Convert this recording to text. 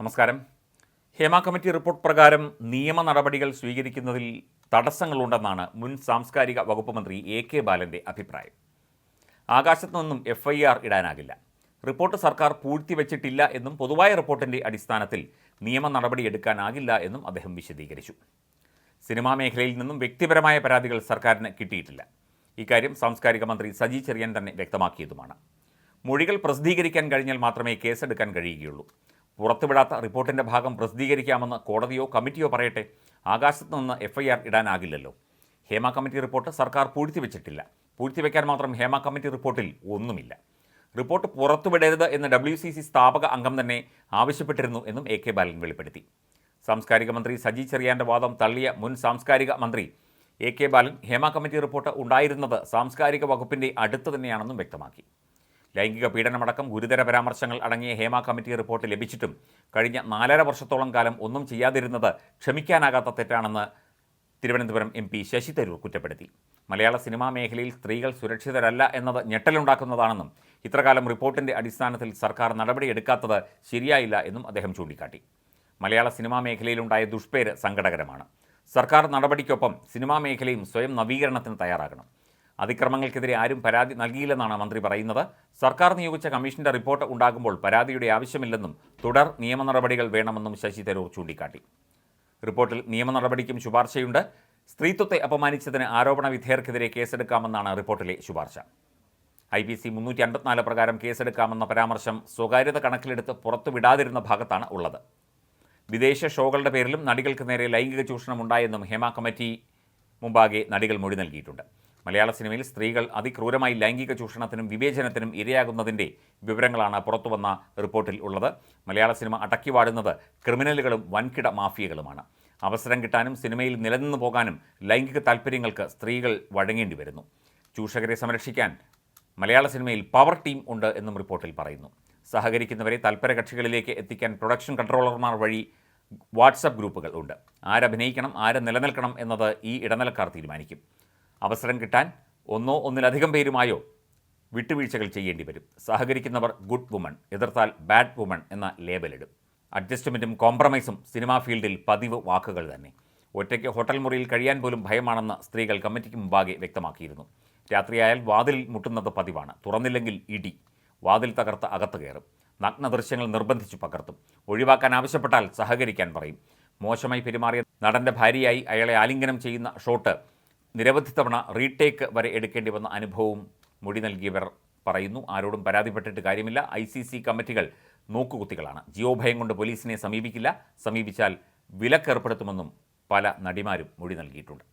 നമസ്കാരം. Hema committee report പ്രകാരം നിയമ നടപടികൾ സ്വീകരിക്കുന്നതിൽ തടസ്സങ്ങളുണ്ടെന്നാണ് മുൻ സാംസ്കാരിക വകുപ്പ് മന്ത്രി എ കെ ബാലന്റെ അഭിപ്രായം. ആകാശത്തു നിന്നും എഫ് ഐ ആർ ഇടാനാകില്ല. റിപ്പോർട്ട് സർക്കാർ പൂഴ്ത്തിവെച്ചിട്ടില്ല എന്നും പൊതുവായ റിപ്പോർട്ടിന്റെ അടിസ്ഥാനത്തിൽ നിയമ നടപടി എടുക്കാനാകില്ല എന്നും അദ്ദേഹം വിശദീകരിച്ചു. സിനിമാ മേഖലയിൽ നിന്നും വ്യക്തിപരമായ പരാതികൾ സർക്കാരിന് കിട്ടിയിട്ടില്ല. ഇക്കാര്യം സാംസ്കാരിക മന്ത്രി സജി ചെറിയൻ തന്നെ വ്യക്തമാക്കിയതുമാണ്. മൊഴികൾ പ്രസിദ്ധീകരിക്കാൻ കഴിഞ്ഞാൽ മാത്രമേ കേസെടുക്കാൻ കഴിയുകയുള്ളൂ. പുറത്തുവിടാത്ത റിപ്പോർട്ടിന്റെ ഭാഗം പ്രസിദ്ധീകരിക്കാമെന്ന് കോടതിയോ കമ്മിറ്റിയോ പറയട്ടെ ആകാശത്ത് നിന്ന് എഫ്ഐആർ ഇടാനാകില്ലല്ലോ. ഹേമ കമ്മിറ്റി റിപ്പോർട്ട് സർക്കാർ പൂഴ്ത്തിവെച്ചിട്ടില്ല. പൂഴ്ത്തിവെക്കാൻ മാത്രം ഹേമ കമ്മിറ്റി റിപ്പോർട്ടിൽ ഒന്നുമില്ല. റിപ്പോർട്ട് പുറത്തുവിടരുത് എന്ന് ഡബ്ല്യു സി സി സ്ഥാപക അംഗം തന്നെ ആവശ്യപ്പെട്ടിരുന്നു എന്നും എ കെ ബാലൻ വെളിപ്പെടുത്തി. സാംസ്കാരിക മന്ത്രി സജി ചെറിയാന്റെ വാദം തള്ളിയ മുൻ സാംസ്കാരിക മന്ത്രി A K Balan Hema committee report ഉണ്ടായിരുന്നത് സാംസ്കാരിക വകുപ്പിന്റെ അടുത്ത് തന്നെയാണെന്നും വ്യക്തമാക്കി. ലൈംഗിക പീഡനമടക്കം ഗുരുതര പരാമർശങ്ങൾ അടങ്ങിയ ഹേമ കമ്മിറ്റി റിപ്പോർട്ട് ലഭിച്ചിട്ടും കഴിഞ്ഞ നാലര വർഷത്തോളം കാലം ഒന്നും ചെയ്യാതിരുന്നത് ക്ഷമിക്കാനാകാത്ത തെറ്റാണെന്ന് തിരുവനന്തപുരം എം പി ശശി തരൂർ കുറ്റപ്പെടുത്തി. മലയാള സിനിമാ മേഖലയിൽ സ്ത്രീകൾ സുരക്ഷിതരല്ല എന്നത് ഞെട്ടലുണ്ടാക്കുന്നതാണെന്നും ഇത്രകാലം റിപ്പോർട്ടിന്റെ അടിസ്ഥാനത്തിൽ സർക്കാർ നടപടിയെടുക്കാത്തത് ശരിയായില്ല എന്നും അദ്ദേഹം ചൂണ്ടിക്കാട്ടി. മലയാള സിനിമാ മേഖലയിലുണ്ടായ ദുഷ്പേര് സങ്കടകരമാണ്. സർക്കാർ നടപടിക്കൊപ്പം സിനിമാ മേഖലയും സ്വയം നവീകരണത്തിന് തയ്യാറാകണം. അതിക്രമങ്ങൾക്കെതിരെ ആരും പരാതി നൽകിയില്ലെന്നാണ് മന്ത്രി പറയുന്നത്. സർക്കാർ നിയോഗിച്ച കമ്മീഷന്റെ റിപ്പോർട്ട് ഉണ്ടാകുമ്പോൾ പരാതിയുടെ ആവശ്യമില്ലെന്നും തുടർ നിയമ നടപടികൾ വേണമെന്നും ശശി തരൂർ ചൂണ്ടിക്കാട്ടി. റിപ്പോർട്ടിൽ നിയമ നടപടിക്കും ശുപാർശയുണ്ട്. സ്ത്രീത്വത്തെ അപമാനിച്ചതിന് ആരോപണ വിധേയർക്കെതിരെ കേസെടുക്കാമെന്നാണ് റിപ്പോർട്ടിലെ ശുപാർശ. ഐ പി സി മുന്നൂറ്റി അൻപത്തിനാല് പ്രകാരം കേസെടുക്കാമെന്ന പരാമർശം സ്വകാര്യത കണക്കിലെടുത്ത് പുറത്തുവിടാതിരുന്ന ഭാഗത്താണ് ഉള്ളത്. വിദേശ ഷോകളുടെ പേരിലും നടികൾക്ക് നേരെ ലൈംഗിക ചൂഷണം ഉണ്ടായെന്നും ഹേമ കമ്മിറ്റി മുമ്പാകെ നടികൾ മൊഴി നൽകിയിട്ടുണ്ട്. മലയാള സിനിമയിൽ സ്ത്രീകൾ അതിക്രൂരമായി ലൈംഗിക ചൂഷണത്തിനും വിവേചനത്തിനും ഇരയാകുന്നതിന്റെ വിവരങ്ങളാണ് പുറത്തുവന്ന റിപ്പോർട്ടിൽ ഉള്ളത്. മലയാള സിനിമ അടക്കി വാടുന്നത് ക്രിമിനലുകളും വൻകിട മാഫിയകളുമാണ്. അവസരം കിട്ടാനും സിനിമയിൽ നിലനിന്നു പോകാനും ലൈംഗിക താൽപ്പര്യങ്ങൾക്ക് സ്ത്രീകൾ വഴങ്ങേണ്ടി വരുന്നു. ചൂഷകരെ സംരക്ഷിക്കാൻ മലയാള സിനിമയിൽ പവർ ടീം ഉണ്ട് എന്നും റിപ്പോർട്ടിൽ പറയുന്നു. സഹകരിക്കുന്നവരെ തൽപര കക്ഷികളിലേക്ക് എത്തിക്കാൻ പ്രൊഡക്ഷൻ കൺട്രോളർമാർ വഴി വാട്സപ്പ് ഗ്രൂപ്പുകൾ ഉണ്ട്. ആരഭിനയിക്കണം ആര് നിലനിൽക്കണം എന്നത് ഈ ഇടനിലക്കാർ തീരുമാനിക്കും. അവസരം കിട്ടാൻ ഒന്നോ ഒന്നിലധികം പേരുമായോ വിട്ടുവീഴ്ചകൾ ചെയ്യേണ്ടി വരും. സഹകരിക്കുന്നവർ ഗുഡ് വുമൺ എതിർത്താൽ ബാഡ് വുമൺ എന്ന ലേബലിടും അഡ്ജസ്റ്റ്മെന്റും കോംപ്രമൈസും സിനിമാ ഫീൽഡിൽ പതിവ് വാക്കുകൾ തന്നെ. ഒറ്റയ്ക്ക് ഹോട്ടൽ മുറിയിൽ കഴിയാൻ പോലും ഭയമാണെന്ന് സ്ത്രീകൾ കമ്മിറ്റിക്ക് മുമ്പാകെ വ്യക്തമാക്കിയിരുന്നു. രാത്രിയായാൽ വാതിൽ മുട്ടുന്നത് പതിവാണ്. തുറന്നില്ലെങ്കിൽ ഇടി. വാതിൽ തകർത്ത് അകത്ത് കയറും. നഗ്ന ദൃശ്യങ്ങൾ നിർബന്ധിച്ചു പകർത്തും. ഒഴിവാക്കാൻ ആവശ്യപ്പെട്ടാൽ സഹകരിക്കാൻ പറയും. മോശമായി പെരുമാറിയ നടന്റെ ഭാര്യയായി അയാളെ ആലിംഗനം ചെയ്യുന്ന ഷോട്ട് നിരവധി തവണ റീടേക്ക് വരെ എടുക്കേണ്ടി വന്ന അനുഭവവും മൊഴി നൽകിയവർ പറയുന്നു. ആരോടും പരാതിപ്പെട്ടിട്ട് കാര്യമില്ല. ഐ സി സി കമ്മിറ്റികൾ നോക്കുകുത്തികളാണ്. ജീവഭയം കൊണ്ട് പോലീസിനെ സമീപിക്കില്ല. സമീപിച്ചാൽ വിലക്കേർപ്പെടുത്തുമെന്നും പല നടിമാരും മൊഴി നൽകിയിട്ടുണ്ട്.